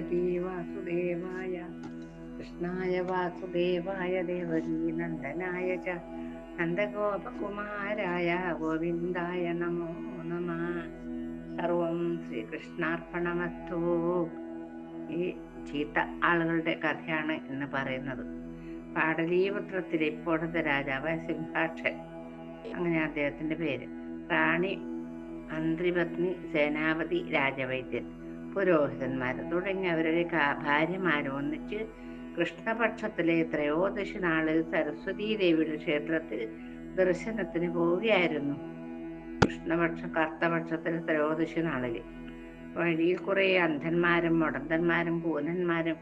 ഭഗവതി വാസുദേവായ കൃഷ്ണായ വാസുദേവായ ദേവകീ നന്ദനായ ച നന്ദഗോപകുമാരായ ഗോവിന്ദായ നമോ നമ. സർവം ശ്രീകൃഷ്ണാർപ്പണമസ്തു. ഈ ചീത്ത ആളുകളുടെ കഥയാണ് എന്ന് പറയുന്നത്. പാടലീപുത്രത്തിലെ ഇപ്പോഴത്തെ രാജാവ് സിംഹാക്ഷൻ. അങ്ങനെ അദ്ദേഹത്തിന്റെ പേര്. റാണി അന്ത്രിപത്നി സേനാപതി രാജവൈദ്യൻ. പുരോഹിതന്മാർ. തുടങ്ങിയവരുടെ ഭാര്യമാരും ഒന്നിച്ച് കൃഷ്ണപക്ഷത്തിലെ ത്രയോദശി നാളിൽ സരസ്വതീ ദേവിയുടെ ക്ഷേത്രത്തിൽ ദർശനത്തിന് പോവുകയായിരുന്നു. കൃഷ്ണപക്ഷ കർത്തപക്ഷത്തിൽ ത്രയോദശി നാളിൽ വഴിയിൽ കുറെ അന്ധന്മാരും മുടന്തന്മാരും പൂനന്മാരും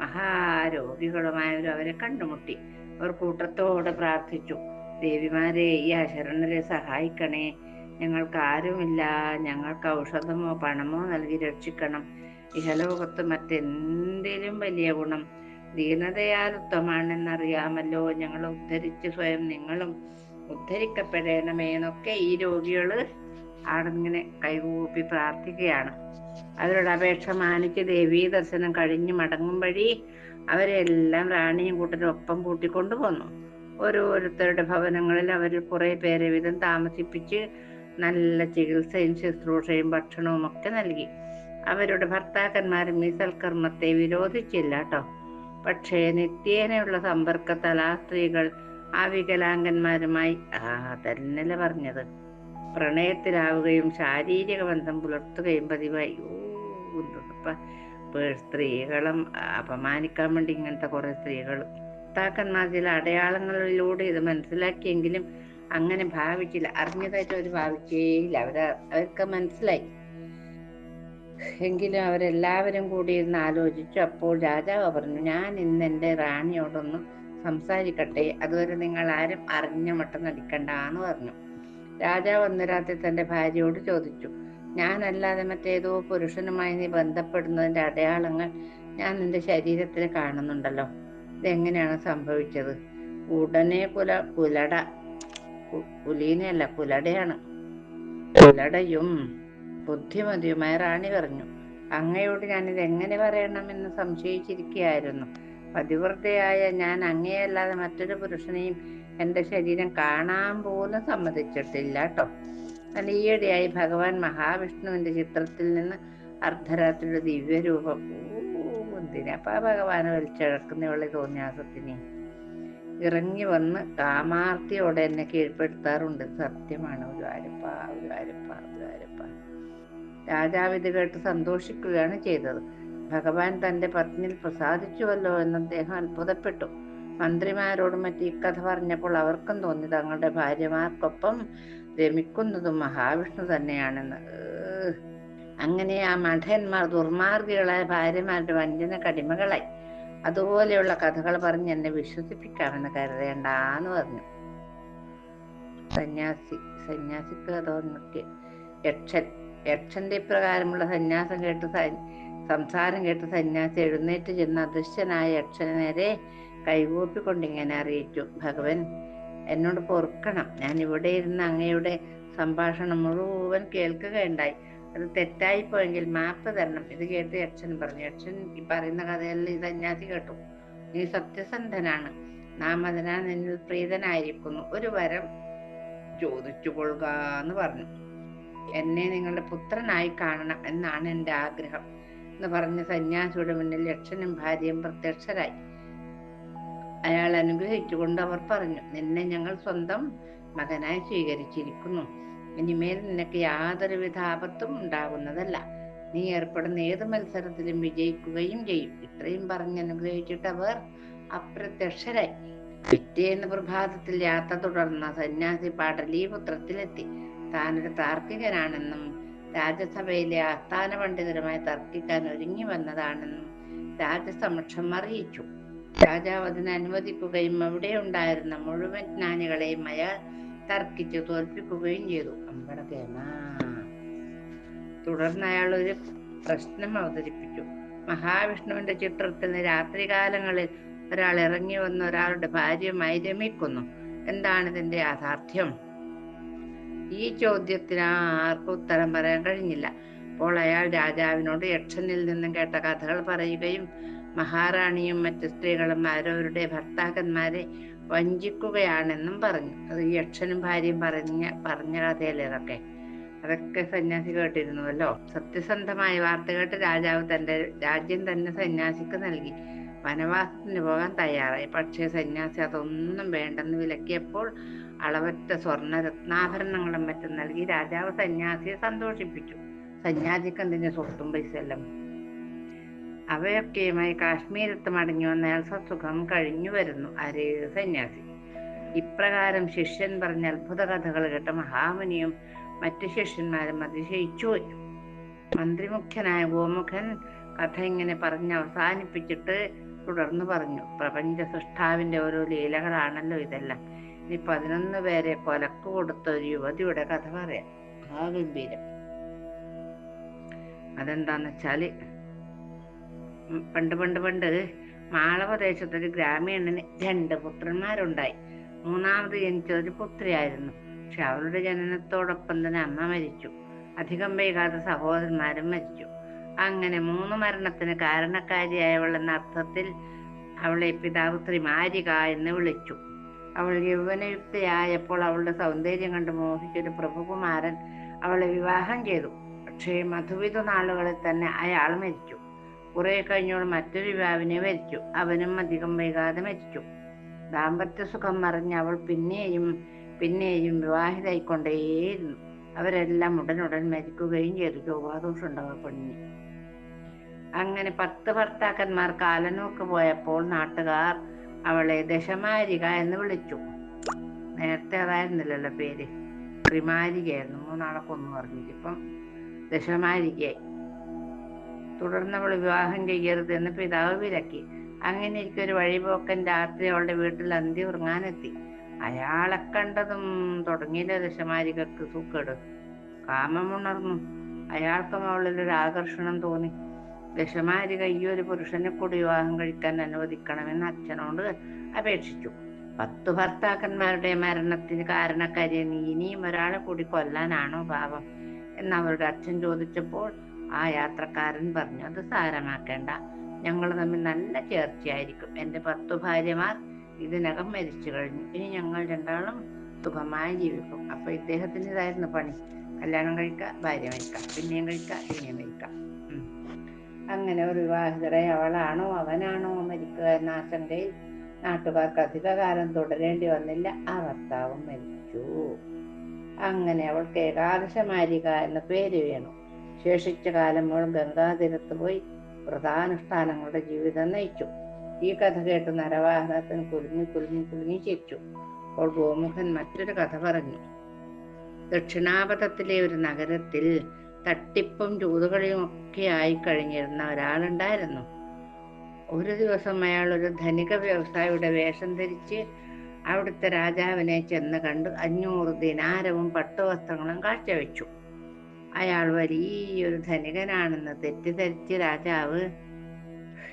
മഹാരോഗികളുമായവരും അവരെ കണ്ടുമുട്ടി. അവർ കൂട്ടത്തോടെ പ്രാർത്ഥിച്ചു. ദേവിമാരെ ഈ അശരണരെ സഹായിക്കണേ. ഞങ്ങൾക്ക് ആരുമില്ല ഞങ്ങൾക്ക് ഔഷധമോ പണമോ നൽകി രക്ഷിക്കണം. ഇഹലോകത്ത് മറ്റെന്തിലും വലിയ ഗുണം. ദീനതയാലുത്വമാണെന്നറിയാമല്ലോ ഞങ്ങൾ ഉദ്ധരിച്ച് സ്വയം നിങ്ങളും ഉദ്ധരിക്കപ്പെടണമേ എന്നൊക്കെ ഈ രോഗികൾ ആണിങ്ങനെ കൈകൂപ്പി പ്രാർത്ഥിക്കുകയാണ്. അവരുടെ അപേക്ഷ മാനിച്ച് ദേവീ ദർശനം കഴിഞ്ഞ് മടങ്ങും വഴി അവരെല്ലാം റാണിയും കൂട്ടരും ഒപ്പം കൂട്ടിക്കൊണ്ടു പോന്നു ഓരോരുത്തരുടെ ഭവനങ്ങളിൽ അവർ കുറെ പേരെ വീതം താമസിപ്പിച്ച് നല്ല ചികിത്സയും ശുശ്രൂഷയും ഭക്ഷണവും ഒക്കെ നൽകി. അവരുടെ ഭർത്താക്കന്മാരും ഈ സൽക്കർമ്മത്തെ വിരോധിച്ചില്ല കേട്ടോ പക്ഷേ നിത്യേനയുള്ള സമ്പർക്കത്താൽ ആ സ്ത്രീകൾ ആ വികലാംഗന്മാരുമായി ആ തന്നല്ലേ പറഞ്ഞത്. പ്രണയത്തിലാവുകയും ശാരീരിക ബന്ധം പുലർത്തുകയും പതിവായി. ഓ, സ്ത്രീകളും അപമാനിക്കാൻ വേണ്ടി ഇങ്ങനത്തെ കുറെ സ്ത്രീകൾ ഭർത്താക്കന്മാർ ചില അടയാളങ്ങളിലൂടെ ഇത് മനസ്സിലാക്കിയെങ്കിലും അങ്ങനെ ഭാവിച്ചില്ല അറിഞ്ഞതായിട്ട് അവർ ഭാവിക്കേയില്ല. അവർ അവർക്ക് മനസ്സിലായി. എങ്കിലും അവരെല്ലാവരും കൂടി ഇരുന്ന് ആലോചിച്ചു. അപ്പോൾ രാജാവ് പറഞ്ഞു ഞാൻ ഇന്ന് എന്റെ റാണിയോടൊന്ന് സംസാരിക്കട്ടെ. അതുവരെ നിങ്ങൾ ആരും അറിഞ്ഞ മട്ടം നടിക്കണ്ടെന്ന് പറഞ്ഞു. രാജാവ് അന്ന് രാത്രി തന്റെ ഭാര്യയോട് ചോദിച്ചു ഞാനല്ലാതെ മറ്റേതോ പുരുഷനുമായി നീ ബന്ധപ്പെടുന്നതിന്റെ അടയാളങ്ങൾ ഞാൻ നിന്റെ ശരീരത്തിൽ കാണുന്നുണ്ടല്ലോ. ഇതെങ്ങനെയാണ് സംഭവിച്ചത്? ഉടനെ പുല കുലട കു- കുലീനയല്ല കുലടയാണ് കുലടയും ബുദ്ധിമതിയുമായ റാണി പറഞ്ഞു അങ്ങയോട് ഞാനിത് എങ്ങനെ പറയണമെന്ന് സംശയിച്ചിരിക്കുകയായിരുന്നു പതിവ്രതയായ ഞാൻ അങ്ങയല്ലാതെ മറ്റൊരു പുരുഷനെയും എന്റെ ശരീരം കാണാൻ പോലും സമ്മതിച്ചിട്ടില്ല കേട്ടോ എന്നാൽ ഈയിടെയായി ഭഗവാൻ മഹാവിഷ്ണുവിന്റെ ചിത്രത്തിൽ നിന്ന് അർദ്ധരാത്രിയുടെ ദിവ്യരൂപം എന്തിനാ അപ്പൊ ഭഗവാനെ വലിച്ചഴക്കുന്നവളെ തോന്നിയാസത്തിന് ഇറങ്ങി വന്ന് കാമാർത്തിയോടെ എന്നെ കീഴ്പ്പെടുത്താറുണ്ട്. സത്യമാണ്. ഒരു അരപ്പ ഒരു അരപ്പ രാജാവ് ഇത് കേട്ട് സന്തോഷിക്കുകയാണ് ചെയ്തത്. ഭഗവാൻ തന്റെ പത്നിയിൽ പ്രസാദിച്ചുവല്ലോ എന്ന് അദ്ദേഹം അത്ഭുതപ്പെട്ടു. മന്ത്രിമാരോട് മറ്റു ഇക്കഥ പറഞ്ഞപ്പോൾ അവർക്കും തോന്നി തങ്ങളുടെ ഭാര്യമാർക്കൊപ്പം രമിക്കുന്നതും മഹാവിഷ്ണു തന്നെയാണെന്ന്. അങ്ങനെ ആ മഠന്മാർ ദുർമാർഗികളായ ഭാര്യമാരുടെ വഞ്ചന കടിമകളായി. അതുപോലെയുള്ള കഥകൾ പറഞ്ഞ് എന്നെ വിശ്വസിപ്പിക്കാമെന്ന് കരുതേണ്ടാന്ന് പറഞ്ഞു. സന്യാസി സന്യാസിക്ക് തോന്നിട്ട് യക്ഷൻ യക്ഷന്റെ ഇപ്രകാരമുള്ള സന്യാസം കേട്ട് സംസാരം കേട്ട് സന്യാസി എഴുന്നേറ്റ് ചെന്ന് അദൃശ്യനായ യക്ഷന് നേരെ കൈകൂപ്പിക്കൊണ്ട് ഇങ്ങനെ അറിയിച്ചു. ഭഗവൻ എന്നോട് പൊറുക്കണം. ഞാൻ ഇവിടെ ഇരുന്ന് അങ്ങയുടെ സംഭാഷണം മുഴുവൻ കേൾക്കുകയുണ്ടായി. അത് തെറ്റായി പോയെങ്കിൽ മാപ്പ് തരണം. ഇത് കേട്ട് യക്ഷൻ പറഞ്ഞു. യക്ഷൻ ഈ പറയുന്ന കഥയിൽ ഈ സന്യാസി കേട്ടു. നീ സത്യസന്ധനാണ്. നാം അതിനാൽ നിന്നിൽ പ്രീതനായിരിക്കുന്നു. ഒരു വരം ചോദിച്ചു കൊള്ളുക എന്ന് പറഞ്ഞു. എന്നെ നിങ്ങളുടെ പുത്രനായി കാണണം എന്നാണ് എന്റെ ആഗ്രഹം എന്ന് പറഞ്ഞ സന്യാസിയുടെ മുന്നിൽ യക്ഷനും ഭാര്യയും പ്രത്യക്ഷരായി. അയാൾ അനുഗ്രഹിച്ചുകൊണ്ട് അവർ പറഞ്ഞു നിന്നെ ഞങ്ങൾ സ്വന്തം മകനായി സ്വീകരിച്ചിരിക്കുന്നു. ഇനിമേൽ നിനക്ക് യാതൊരുവിധ ആപത്തും ഉണ്ടാകുന്നതല്ല. നീ ഏർപ്പെടുന്ന ഏത് മത്സരത്തിലും വിജയിക്കുകയും ചെയ്യും. ഇത്രയും പറഞ്ഞ് അനുഗ്രഹിച്ചിട്ട് അവർ അപ്രത്യക്ഷരായി. പിറ്റേന്ന് പ്രഭാതത്തിൽ യാത്ര തുടർന്ന സന്യാസി പാടലീപുത്രത്തിലെത്തി താനൊരു താർക്കികനാണെന്നും രാജ്യസഭയിലെ ആസ്ഥാന പണ്ഡിതരുമായി തർക്കിക്കാൻ ഒരുങ്ങി വന്നതാണെന്നും രാജസമക്ഷം അറിയിച്ചു. രാജാവ് അതിന് അനുവദിക്കുകയും അവിടെ ഉണ്ടായിരുന്ന മുഴുവൻ ജ്ഞാനികളെയും അയാൾ തർക്കിച്ച് തോൽപ്പിക്കുകയും ചെയ്തു. അമ്പടകേമ തുടർന്ന് അയാൾ ഒരു പ്രശ്നം അവതരിപ്പിച്ചു. മഹാവിഷ്ണുവിന്റെ ചിത്രത്തിൽ രാത്രികാലങ്ങളിൽ ഒരാൾ ഇറങ്ങി വന്ന് ഒരാളുടെ ഭാര്യയുമായി രമിക്കുന്നു എന്താണ് ഇതിന്റെ യാഥാർത്ഥ്യം? ഈ ചോദ്യത്തിന് ആർക്കും ഉത്തരം പറയാൻ കഴിഞ്ഞില്ല. അപ്പോൾ അയാൾ രാജാവിനോട് യക്ഷനിൽ നിന്നും കേട്ട കഥകൾ പറയുകയും മഹാറാണിയും മറ്റു സ്ത്രീകളും അവരവരുടെ ഭർത്താക്കന്മാരെ വഞ്ചിക്കുകയാണെന്നും പറഞ്ഞു. അത് ഈ യക്ഷനും ഭാര്യയും പറഞ്ഞ പറഞ്ഞ കഥയല്ലേ അതൊക്കെ അതൊക്കെ സന്യാസി കേട്ടിരുന്നുവല്ലോ. സത്യസന്ധമായ വാർത്ത കേട്ട് രാജാവ് തന്റെ രാജ്യം തന്നെ സന്യാസിക്ക് നൽകി. വനവാസത്തിന് പോകാൻ തയ്യാറായി. പക്ഷേ സന്യാസി അതൊന്നും വേണ്ടെന്ന് വിലക്കിയപ്പോൾ അളവറ്റ സ്വർണ രത്നാഭരണങ്ങളും മറ്റും നൽകി രാജാവ് സന്യാസിയെ സന്തോഷിപ്പിച്ചു. സന്യാസിക്ക് എന്തിന്റെ സ്വത്തും പൈസ എല്ലാം? അവയൊക്കെയുമായി കാശ്മീരത്ത് മടങ്ങി വന്ന അയാൾ സസുഖം കഴിഞ്ഞു വരുന്നു അരേ സന്യാസി. ഇപ്രകാരം ശിഷ്യൻ പറഞ്ഞ അത്ഭുത കഥകൾ കേട്ട മഹാമുനിയും മറ്റു ശിഷ്യന്മാരും അതിശയിച്ചുപോയി മന്ത്രിമുഖ്യനായ ഗോമുഖൻ കഥ ഇങ്ങനെ പറഞ്ഞ് അവസാനിപ്പിച്ചിട്ട് തുടർന്ന് പറഞ്ഞു പ്രപഞ്ച സൃഷ്ടാവിന്റെ ഓരോ ലീലകളാണല്ലോ ഇതെല്ലാം. ഇനി പതിനൊന്ന് പേരെ കൊലക്ക് കൊടുത്ത ഒരു യുവതിയുടെ കഥ പറയാം. ആ ഗംഭീരം. അതെന്താന്ന് വെച്ചാൽ പണ്ട് പണ്ട് പണ്ട് മാളവദേശത്ത് ഒരു ഗ്രാമീണന് രണ്ട് പുത്രന്മാരുണ്ടായി. മൂന്നാമത് ജനിച്ച ഒരു പുത്രിയായിരുന്നു. പക്ഷെ അവളുടെ ജനനത്തോടൊപ്പം തന്നെ അമ്മ മരിച്ചു. അധികം വൈകാതെ സഹോദരന്മാരും മരിച്ചു. അങ്ങനെ മൂന്ന് മരണത്തിന് കാരണക്കാരിയായവൾ എന്ന അർത്ഥത്തിൽ അവളെ പിതാവ് ത്രിമാരിക എന്ന് വിളിച്ചു. അവൾ യൗവനയുക്തയായപ്പോൾ അവളുടെ സൗന്ദര്യം കണ്ട് മോഹിച്ചൊരു പ്രഭുകുമാരൻ അവളെ വിവാഹം ചെയ്തു. പക്ഷേ മധുവിധ നാളുകളിൽ തന്നെ അയാൾ മരിച്ചു. കുറെ കഴിഞ്ഞോൾ മറ്റൊരു യുവാവിനെ മരിച്ചു. അവനും അധികം വൈകാതെ മരിച്ചു. ദാമ്പത്യ സുഖം മറിഞ്ഞ് അവൾ പിന്നെയും പിന്നെയും വിവാഹിതായിക്കൊണ്ടേയിരുന്നു അവരെല്ലാം ഉടനുടൻ മരിക്കുകയും ചെയ്തു. ചൊവ്വാദോഷം ഉണ്ടാവുക പെണ്ണിന് അങ്ങനെ പത്ത് ഭർത്താക്കന്മാർ കാലനൂക്ക് പോയപ്പോൾ നാട്ടുകാർ അവളെ ദശമാരിക എന്ന് വിളിച്ചു. നേരത്തെ അതായിരുന്നില്ലല്ലോ പേര്. ത്രിമാരികയായിരുന്നു. മൂന്നാളെ കൊന്നു പറഞ്ഞിട്ട് ഇപ്പം ദശമാരികയായി. തുടർന്ന് അവൾ വിവാഹം ചെയ്യരുത് എന്ന് പിതാവ് വിലക്കി. അങ്ങനെ ഒരു വഴിപോക്കൻ രാത്രി അവളുടെ വീട്ടിൽ അന്തി ഉറങ്ങാനെത്തി. അയാളെ കണ്ടതും തുടങ്ങിയില്ല ദശമാരികക്ക് സൂക്കേട് കാമമുണർന്നു അയാൾക്കും അവളിൽ ഒരു ആകർഷണം തോന്നി. ദശമാരിക ഈ ഒരു പുരുഷനെ കൂടി വിവാഹം കഴിക്കാൻ അനുവദിക്കണമെന്ന് അച്ഛനോട് അപേക്ഷിച്ചു. പത്തു ഭർത്താക്കന്മാരുടെ മരണത്തിന് കാരണക്കാരി ഇനിയും ഒരാളെ കൂടി കൊല്ലാനാണോ പാപം? എന്ന് അവരുടെ അച്ഛൻ ചോദിച്ചപ്പോൾ ആ യാത്രക്കാരൻ പറഞ്ഞു അത് സാരമാക്കേണ്ട. ഞങ്ങൾ തമ്മിൽ നല്ല ചേർച്ചയായിരിക്കും. എന്റെ പത്തു ഭാര്യമാർ ഇതിനകം മരിച്ചു കഴിഞ്ഞു. ഇനി ഞങ്ങൾ രണ്ടാളും സുഖമായി ജീവിക്കും. അപ്പൊ ഇദ്ദേഹത്തിന് ഇതായിരുന്നു പണി. കല്യാണം കഴിക്കുക ഭാര്യ മരിക്കുക പിന്നെയും കഴിക്കുക പിന്നെയും മരിക്കുക അങ്ങനെ ഒരു വിവാഹിതരെ അവളാണോ അവനാണോ മരിക്കുക എന്ന ആശങ്കയിൽ നാട്ടുകാർക്ക് അധികകാലം തുടരേണ്ടി വന്നില്ല. ആ ഭർത്താവും മരിച്ചു. അങ്ങനെ അവൾക്ക് ഏകാദശമാരിക എന്ന പേര് വീണു. ശേഷിച്ച കാലം അവൾ ഗംഗാതീരത്ത് പോയി വ്രതാനുഷ്ഠാനങ്ങളുടെ ജീവിതം നയിച്ചു. ഈ കഥ കേട്ട് നരവാഹനത്തിന് കുലുങ്ങി കുലുങ്ങി കുലുങ്ങി ചിരിച്ചു. അപ്പോൾ ഗോമുഖൻ മറ്റൊരു കഥ പറഞ്ഞു. ദക്ഷിണാപഥത്തിലെ ഒരു നഗരത്തിൽ തട്ടിപ്പും ചൂതുകളിയും ഒക്കെ ആയി കഴിഞ്ഞിരുന്ന ഒരാളുണ്ടായിരുന്നു. ഒരു ദിവസം അയാൾ ഒരു ധനിക വ്യവസായിയുടെ വേഷം ധരിച്ച് അവിടുത്തെ രാജാവിനെ ചെന്ന് കണ്ട് അഞ്ഞൂറ് ദിനാരവും പട്ടുവസ്ത്രങ്ങളും കാഴ്ചവെച്ചു. അയാൾ വലിയൊരു ധനികനാണെന്ന് തെറ്റിദ്ധരിച്ച് രാജാവ്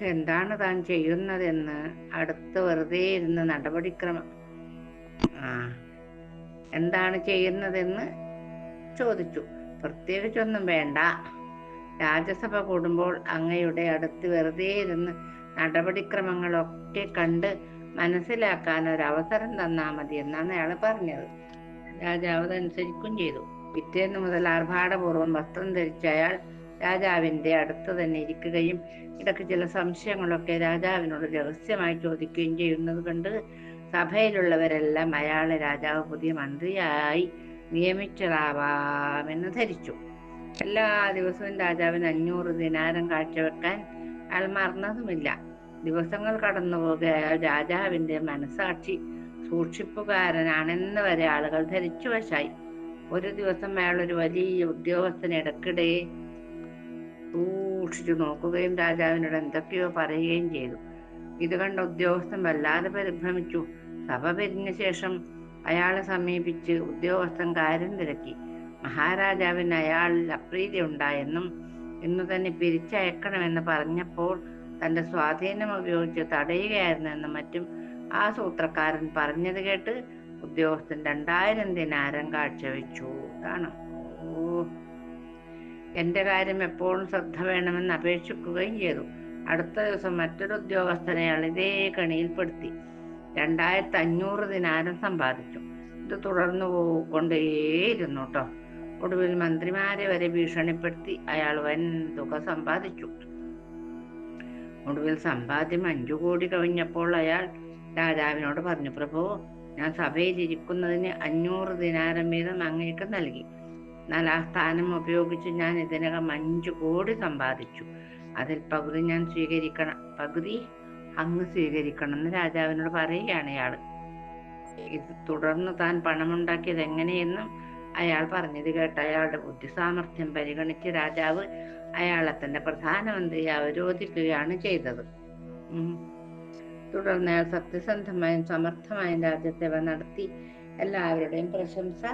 എന്താണ് താൻ ചെയ്യുന്നതെന്ന് അടുത്ത് വെറുതെ ഇരുന്ന് നടപടിക്രമം. ആ എന്താണ് ചെയ്യുന്നതെന്ന് ചോദിച്ചു. പ്രത്യേകിച്ചൊന്നും വേണ്ട. രാജ്യസഭ കൂടുമ്പോൾ അങ്ങയുടെ അടുത്ത് വെറുതെ ഇരുന്ന് നടപടിക്രമങ്ങളൊക്കെ കണ്ട് മനസ്സിലാക്കാൻ ഒരു അവസരം തന്നാ മതി എന്നാണ് അയാൾ പറഞ്ഞത്. രാജാവ് അതനുസരിക്കും ചെയ്തു. പിറ്റേന്ന് മുതൽ ആർഭാടപൂർവം വസ്ത്രം ധരിച്ച അയാൾ രാജാവിന്റെ അടുത്ത് തന്നെ ഇരിക്കുകയും ഇടയ്ക്ക് ചില സംശയങ്ങളൊക്കെ രാജാവിനോട് രഹസ്യമായി ചോദിക്കുകയും ചെയ്യുന്നത് കണ്ട് സഭയിലുള്ളവരെല്ലാം അയാളെ രാജാവ് പുതിയ മന്ത്രിയായി നിയമിച്ചതാവാമെന്ന് ധരിച്ചു. എല്ലാ ദിവസവും രാജാവിന് അഞ്ഞൂറ് ദിനാരം കാഴ്ചവെക്കാൻ അയാൾ മറന്നതുമില്ല. ദിവസങ്ങൾ കടന്നുപോകെ അയാൾ രാജാവിന്റെ മനസാക്ഷി സൂക്ഷിപ്പുകാരനാണെന്ന് വരെ ആളുകൾ ധരിച്ചു വശായി. ഒരു ദിവസം അയാൾ ഒരു വലിയ ഉദ്യോഗസ്ഥന് ഇടക്കിടെ സൂക്ഷിച്ചു നോക്കുകയും രാജാവിനോട് എന്തൊക്കെയോ പറയുകയും ചെയ്തു. ഇത് കണ്ട ഉദ്യോഗസ്ഥൻ വല്ലാതെ പരിഭ്രമിച്ചു. സഭ പിരിഞ്ഞ ശേഷം അയാളെ സമീപിച്ച് ഉദ്യോഗസ്ഥൻ കാര്യം തിരക്കി. മഹാരാജാവിന് അയാളിൽ അപ്രീതി ഉണ്ടായെന്നും ഇന്ന് തന്നെ പിരിച്ചയക്കണമെന്ന് പറഞ്ഞപ്പോൾ തന്റെ സ്വാധീനം ഉപയോഗിച്ച് തടയുകയായിരുന്നു എന്നും മറ്റും ആ സൂത്രക്കാരൻ പറഞ്ഞത് കേട്ട് ഉദ്യോഗസ്ഥൻ രണ്ടായിരം ദിനാരം കാഴ്ചവെച്ചു. അതാണ് ഓ. എന്റെ കാര്യം എപ്പോഴും ശ്രദ്ധ വേണമെന്ന് അപേക്ഷിക്കുകയും ചെയ്തു. അടുത്ത ദിവസം മറ്റൊരു ഉദ്യോഗസ്ഥനെ അയാൾ ഇതേ കണിയിൽപ്പെടുത്തി. രണ്ടായിരത്തി അഞ്ഞൂറ് ദിനാരം സമ്പാദിച്ചു. ഇത് തുടർന്നു പോകൊണ്ടേയിരുന്നു കേട്ടോ ഒടുവിൽ മന്ത്രിമാരെ വരെ ഭീഷണിപ്പെടുത്തി അയാൾ വൻ തുക സമ്പാദിച്ചു. ഒടുവിൽ സമ്പാദ്യം അഞ്ചു കോടി കവിഞ്ഞപ്പോൾ അയാൾ രാജാവിനോട് പറഞ്ഞു പ്രഭു ഞാൻ സഭയിൽ ഇരിക്കുന്നതിന് അഞ്ഞൂറ് ദിനാരം വീതം അങ്ങേക്ക് നൽകി. എന്നാൽ ആ സ്ഥാനം ഉപയോഗിച്ച് ഞാൻ ഇതിനകം അഞ്ചു കോടി സമ്പാദിച്ചു. അതിൽ പകുതി ഞാൻ സ്വീകരിക്കണം പകുതി അങ്ങ് സ്വീകരിക്കണം എന്ന് രാജാവിനോട് പറയുകയാണ് അയാൾ ഇത് തുടർന്ന് താൻ പണമുണ്ടാക്കിയത് എങ്ങനെയെന്നും അയാൾ പറഞ്ഞത് കേട്ട് അയാളുടെ ബുദ്ധി സാമർഥ്യം പരിഗണിച്ച് രാജാവ് അയാളെ തന്നെ പ്രധാനമന്ത്രിയെ അവരോധിക്കുകയാണ് ചെയ്തത്. തുടർന്ന് അയാൾ സത്യസന്ധമായും സമർത്ഥമായും രാജ്യസേവ നടത്തി. എല്ലാവരുടെയും പ്രശംസ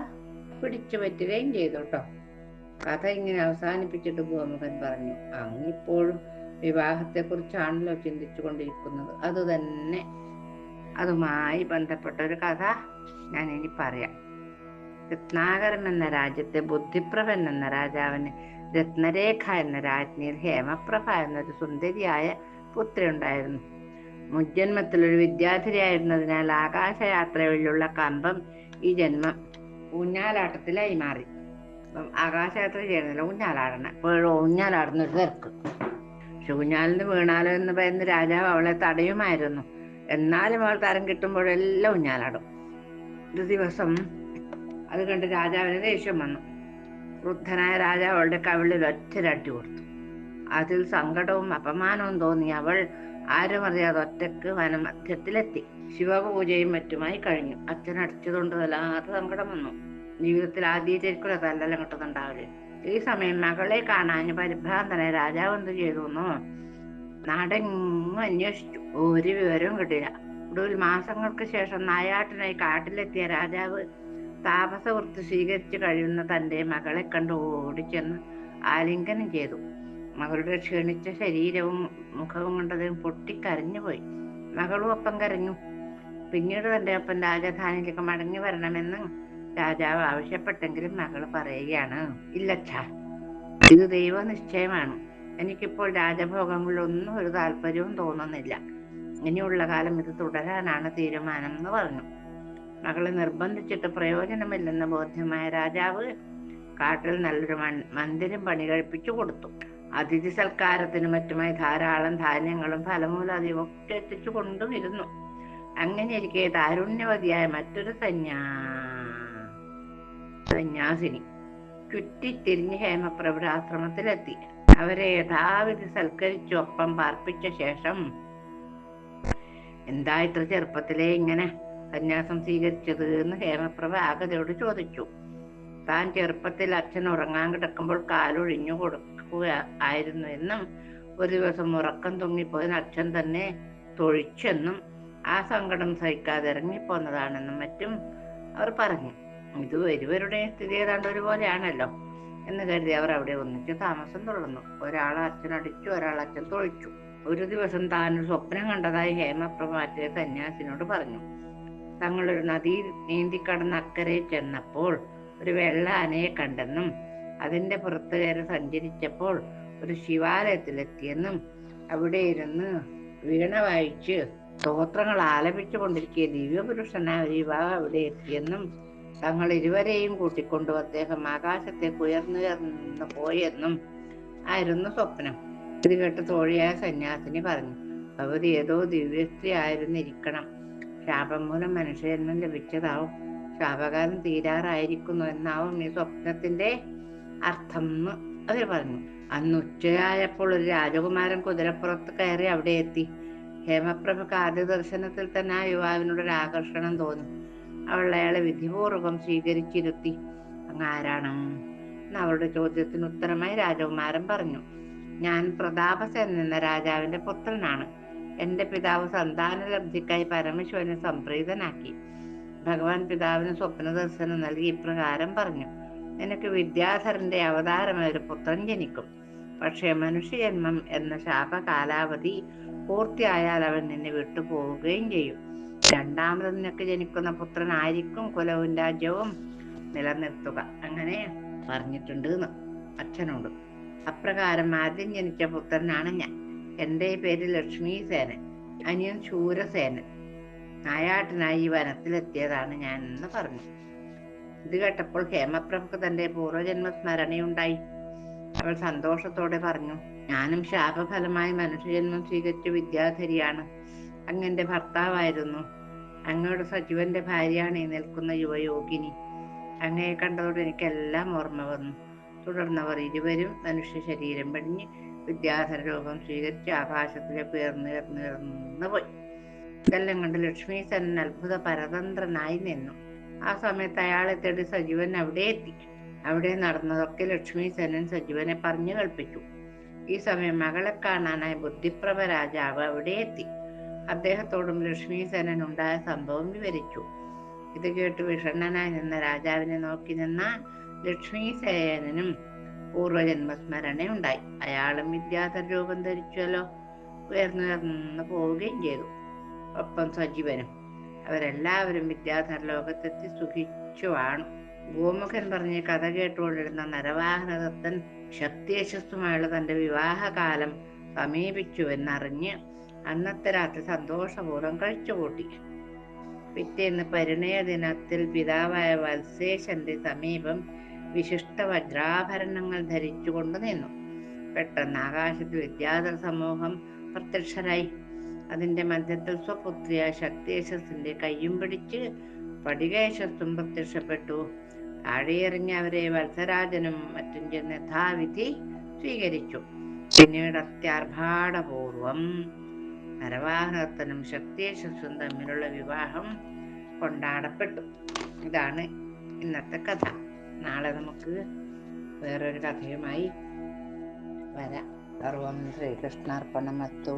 പിടിച്ചു പറ്റുകയും ചെയ്തു കേട്ടോ കഥ ഇങ്ങനെ അവസാനിപ്പിച്ചിട്ട് ഗോമുഖൻ പറഞ്ഞു അങ്ങിപ്പോഴും വിവാഹത്തെ കുറിച്ചാണല്ലോ ചിന്തിച്ചു കൊണ്ടിരിക്കുന്നത് അത് തന്നെ. അതുമായി ബന്ധപ്പെട്ട ഒരു കഥ ഞാൻ ഇനി പറയാം. രത്നാകരം എന്ന രാജ്യത്തെ ബുദ്ധിപ്രഭൻ എന്ന രാജാവിന് രത്നരേഖ എന്ന രാജ്ഞിയിൽ ഹേമപ്രഭ എന്നൊരു സുന്ദരിയായ പുത്രി ഉണ്ടായിരുന്നു. മുജ്ജന്മത്തിൽ ഒരു വിദ്യാർത്ഥിയായിരുന്നതിനാൽ ആകാശയാത്രയിലുള്ള കമ്പം ഈ ജന്മം ഊഞ്ഞാലാട്ടത്തിലായി മാറി. അപ്പം ആകാശയാത്ര ചെയ്യുന്നില്ല ഊഞ്ഞാലാടണം. ഇപ്പോഴും ഊഞ്ഞാലാടുന്ന ഒരു തിരക്ക്. പക്ഷെ ഊഞ്ഞാലിന് വീണാലോ എന്ന് പറയുന്ന രാജാവ് അവളെ തടയുമായിരുന്നു. എന്നാലും അവൾ തരം കിട്ടുമ്പോഴെല്ലാം ഊഞ്ഞാലാടും. ഒരു ദിവസം അത് കണ്ട് രാജാവിന് ദേഷ്യം വന്നു. വൃദ്ധനായ രാജാവ് അവളുടെ കവിളിൽ ഒറ്റരട്ടി കൊടുത്തു. അതിൽ സങ്കടവും അപമാനവും തോന്നി. അവൾ ആരും ഒറ്റയ്ക്ക് വനമധ്യത്തിലെത്തി ശിവപൂജയും മറ്റുമായി കഴിഞ്ഞു. അച്ഛൻ അടിച്ചതുകൊണ്ട് വല്ലാത്ത സങ്കടം വന്നു. ജീവിതത്തിൽ ആദ്യമായിരിക്കും തല്ലെല്ലാം കിട്ടുന്നുണ്ടാവില്ല ഈ സമയം മകളെ കാണാൻ പരിഭ്രാന്തനെ രാജാവ് എന്ത് ചെയ്തു നാടെങ്ങും അന്വേഷിച്ചു. ഒരു വിവരവും കിട്ടില്ല ഒടുവിൽ മാസങ്ങൾക്ക് ശേഷം നായാട്ടിനായി കാട്ടിലെത്തിയ രാജാവ് താപസവൃത്തി സ്വീകരിച്ചു കഴിയുന്ന തന്റെ മകളെ കണ്ട് ഓടിച്ചെന്ന് ആലിംഗനം ചെയ്തു. മകളുടെ ക്ഷീണിച്ച ശരീരവും മുഖവും കണ്ടതും പൊട്ടിക്കരഞ്ഞുപോയി മകളും ഒപ്പം കരഞ്ഞു. പിന്നീട് തന്റെ ഒപ്പം രാജധാനിയിലേക്ക് മടങ്ങി വരണമെന്ന് രാജാവ് ആവശ്യപ്പെട്ടെങ്കിലും മകൾ പറയുകയാണ് ഇല്ലച്ഛാ ഇത് ദൈവനിശ്ചയമാണ്. എനിക്കിപ്പോൾ രാജഭോഗങ്ങളിലൊന്നും ഒരു താല്പര്യവും തോന്നുന്നില്ല. ഇനിയുള്ള കാലം ഇത് തുടരാനാണ് തീരുമാനം എന്ന് പറഞ്ഞു. മകളെ നിർബന്ധിച്ചിട്ട് പ്രയോജനമില്ലെന്ന ബോധ്യമായ രാജാവ് കാട്ടിൽ നല്ലൊരു മന്ദിരം പണി കഴിപ്പിച്ചു കൊടുത്തു. അതിഥി സൽക്കാരത്തിനും മറ്റുമായി ധാരാളം ധാന്യങ്ങളും ഫലമൂലാദിയും ഒക്കെ എത്തിച്ചു കൊണ്ടുമിരുന്നു അങ്ങനെ ഇരിക്കെ താരുണ്യവതിയായ മറ്റൊരു സന്യാ സന്യാസിനി ചുറ്റിത്തിരിഞ്ഞ് ഹേമപ്രഭുരാശ്രമത്തിലെത്തി. അവരെ യഥാവിധി സൽക്കരിച്ചു ഒപ്പം പാർപ്പിച്ച ശേഷം എന്താ ഇത്ര ചെറുപ്പത്തിലേ ഇങ്ങനെ സന്യാസം സ്വീകരിച്ചത് എന്ന് ഹേമപ്രഭ ആകതയോട് ചോദിച്ചു. താൻ ചെറുപ്പത്തിൽ അച്ഛൻ ഉറങ്ങാൻ കിടക്കുമ്പോൾ കാലൊഴിഞ്ഞു കൊടുക്കുക ആയിരുന്നു എന്നും ഒരു ദിവസം ഉറക്കം തൂങ്ങിപ്പോയതിന് അച്ഛൻ തന്നെ തൊഴിച്ചെന്നും ആ സങ്കടം സഹിക്കാതെ ഇറങ്ങിപ്പോന്നതാണെന്നും മറ്റും അവർ പറഞ്ഞു. ഇത് ഒരുവരുടെയും സ്ഥിതി ഏതാണ്ട് ഒരുപോലെയാണല്ലോ എന്ന് കരുതി അവർ അവിടെ ഒന്നിച്ച് താമസം തുടർന്നു ഒരാൾ അച്ഛൻ അടിച്ചു ഒരാൾ അച്ഛൻ തൊഴിച്ചു. ഒരു ദിവസം താൻ സ്വപ്നം കണ്ടതായി ഹേമപ്രഭ സന്യാസിനോട് പറഞ്ഞു. തങ്ങളൊരു നദി നീന്തിക്കടന്ന് അക്കരെ ചെന്നപ്പോൾ ഒരു വെള്ള ആനയെ കണ്ടെന്നും അതിന്റെ പുറത്ത് കയറി സഞ്ചരിച്ചപ്പോൾ ഒരു ശിവാലയത്തിലെത്തിയെന്നും അവിടെ ഇരുന്ന് വീണ വായിച്ച് സ്തോത്രങ്ങൾ ആലപിച്ചു കൊണ്ടിരിക്കിയ ദിവ്യപുരുഷനായ ഒരു യുവാവ് അവിടെ എത്തിയെന്നും തങ്ങൾ ഇരുവരെയും കൂട്ടിക്കൊണ്ടു അദ്ദേഹം ആകാശത്തേക്ക് ഉയർന്നുയർന്നു പോയെന്നും ആയിരുന്നു സ്വപ്നം. ഇത് കേട്ട് തോഴിയായ സന്യാസിനി പറഞ്ഞു ഭഗവതി ഏതോ ദിവ്യസ്ത്രീ ആയിരുന്നിരിക്കണം. ശാപം മൂലം മനുഷ്യജന്മം ലഭിച്ചതാവും. ശാപകാലം തീരാറായിരിക്കുന്നു എന്നാവും ഈ സ്വപ്നത്തിന്റെ അർത്ഥം എന്ന് പറഞ്ഞു. അന്ന് ഉച്ചയായപ്പോൾ ഒരു രാജകുമാരൻ കുതിരപ്പുറത്ത് കയറി അവിടെ എത്തി. ഹേമപ്രഭക്ക് ആദ്യ ദർശനത്തിൽ തന്നെ ആ യുവാവിനോട് ഒരു ആകർഷണം തോന്നി. അവൾ അയാളെ വിധിപൂർവം സ്വീകരിച്ചിരുത്തി. അങ്ങ് ആരാണ്? എന്ന് അവളുടെ ചോദ്യത്തിന് ഉത്തരമായി രാജകുമാരൻ പറഞ്ഞു. ഞാൻ പ്രതാപസേൻ എന്ന രാജാവിന്റെ പുത്രനാണ്. എന്റെ പിതാവ് സന്താനലബ്ധിക്കായി പരമശിവനെ സംപ്രീതനാക്കി. ഭഗവാൻ പിതാവിന് സ്വപ്ന ദർശനം നൽകി ഇപ്രകാരം പറഞ്ഞു. നിനക്ക് വിദ്യാധരന്റെ അവതാരമായ ഒരു പുത്രൻ ജനിക്കും. പക്ഷേ മനുഷ്യജന്മം എന്ന ശാപ കാലാവധി പൂർത്തിയായാൽ അവൻ നിന്നെ വിട്ടുപോവുകയും ചെയ്യും. രണ്ടാമത് നിനക്ക് ജനിക്കുന്ന പുത്രനായിരിക്കും കുലവും രാജ്യവും നിലനിർത്തുക. അങ്ങനെ പറഞ്ഞിട്ടുണ്ട് അച്ഛനോട്. അപ്രകാരം ആദ്യം ജനിച്ച പുത്രനാണ് ഞാൻ. എന്റെ പേര് ലക്ഷ്മി സേനൻ. അനിയൻ ശൂരസേനൻ. നായാട്ടിനായി വനത്തിലെത്തിയതാണ് ഞാൻ എന്ന് പറഞ്ഞു. ഇത് കേട്ടപ്പോൾ ഹേമപ്രഭുക്ക് തന്റെ പൂർവജന്മ സ്മരണയുണ്ടായി അവൾ സന്തോഷത്തോടെ പറഞ്ഞു ഞാനും ശാപഫലമായി മനുഷ്യജന്മം സ്വീകരിച്ച വിദ്യാധരിയാണ്. അങ്ങന്റെ ഭർത്താവായിരുന്നു. അങ്ങയുടെ സജീവന്റെ ഭാര്യയാണ് ഈ നിൽക്കുന്ന യുവയോഗിനി. അങ്ങയെ കണ്ടതോടെ എനിക്കെല്ലാം ഓർമ്മ വന്നു. തുടർന്നവർ ഇരുവരും മനുഷ്യ ശരീരം പടിഞ്ഞ് വിദ്യാധര രൂപം സ്വീകരിച്ച് ആകാശത്തിലേക്ക് ഉയർന്നുയർന്നുയർന്നു പോയി. ഇതെല്ലാം കണ്ട് ലക്ഷ്മി തന്നെ അത്ഭുത പരതന്ത്രനായി നിന്നു. ആ സമയത്ത് അയാളെ തേടി സജീവൻ അവിടെ എത്തി. അവിടെ നടന്നതൊക്കെ ലക്ഷ്മി സേനൻ സജീവനെ പറഞ്ഞു കൽപ്പിച്ചു ഈ സമയം മകളെ കാണാനായി ബുദ്ധിപ്രഭ രാജാവ് അവിടെ എത്തി. അദ്ദേഹത്തോടും ലക്ഷ്മി സേനൻ ഉണ്ടായ സംഭവം വിവരിച്ചു. ഇത് കേട്ട് വിഷണ്ണനായി നിന്ന രാജാവിനെ നോക്കി നിന്ന ലക്ഷ്മി സേനനും പൂർവജന്മസ്മരണയുണ്ടായി അയാളും വിദ്യാധര രൂപം ധരിച്ചല്ലോ ഉയർന്നുയർന്നു പോവുകയും ചെയ്തു. ഒപ്പം സജീവനും അവരെല്ലാവരും വിദ്യാധര ലോകത്തെത്തി സുഖിച്ചു വാണു ഗോമുഖൻ പറഞ്ഞ് കഥ കേട്ടുകൊണ്ടിരുന്ന നരവാഹനദത്തൻ ശക്തിയശസ്സുമായുള്ള തന്റെ വിവാഹകാലം സമീപിച്ചു സമീപിച്ചുവെന്നറിഞ്ഞ് അന്നത്തെ രാത്രി സന്തോഷപൂർവം കഴിച്ചുകൂട്ടി. പിറ്റേന്ന് പരിണയ ദിനത്തിൽ പിതാവായ വത്സേശന്റെ സമീപം വിശിഷ്ട വജ്രാഭരണങ്ങൾ ധരിച്ചുകൊണ്ട് നിന്നു. പെട്ടെന്ന് ആകാശത്ത് വിദ്യാധര സമൂഹം പ്രത്യക്ഷരായി. അതിന്റെ മധ്യത്തിൽ സ്വപുത്രിയ ശക്തിയശസ്സിന്റെ കയ്യും പിടിച്ച് പടികേശസ്സും പ്രത്യക്ഷപ്പെട്ടു. താഴെയിറങ്ങി അവരെ വത്സരാജനും മറ്റും ചെന്ന് യഥാവിധി സ്വീകരിച്ചു. പിന്നീട് അത്യാർഭാടപൂർവം നരവാഹനത്തനും ശക്തിയശസ്സും തമ്മിലുള്ള വിവാഹം കൊണ്ടാടപ്പെട്ടു. ഇതാണ് ഇന്നത്തെ കഥ. നാളെ നമുക്ക് വേറൊരു കഥയുമായി വരാം. സർവം ശ്രീകൃഷ്ണാർപ്പണമസ്തു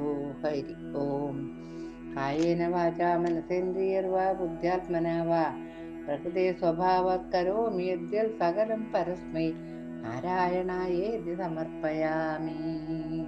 ഹരി ഓം. കായേന വാചാ മനസേന്ദ്രിയർവാ ബുദ്ധ്യാത്മനാവാ പ്രകൃതി സ്വഭാവ കരോമി യദ്യൽ സകലം പരസ്മൈ. നാരായണായേതി സമർപ്പയാമി?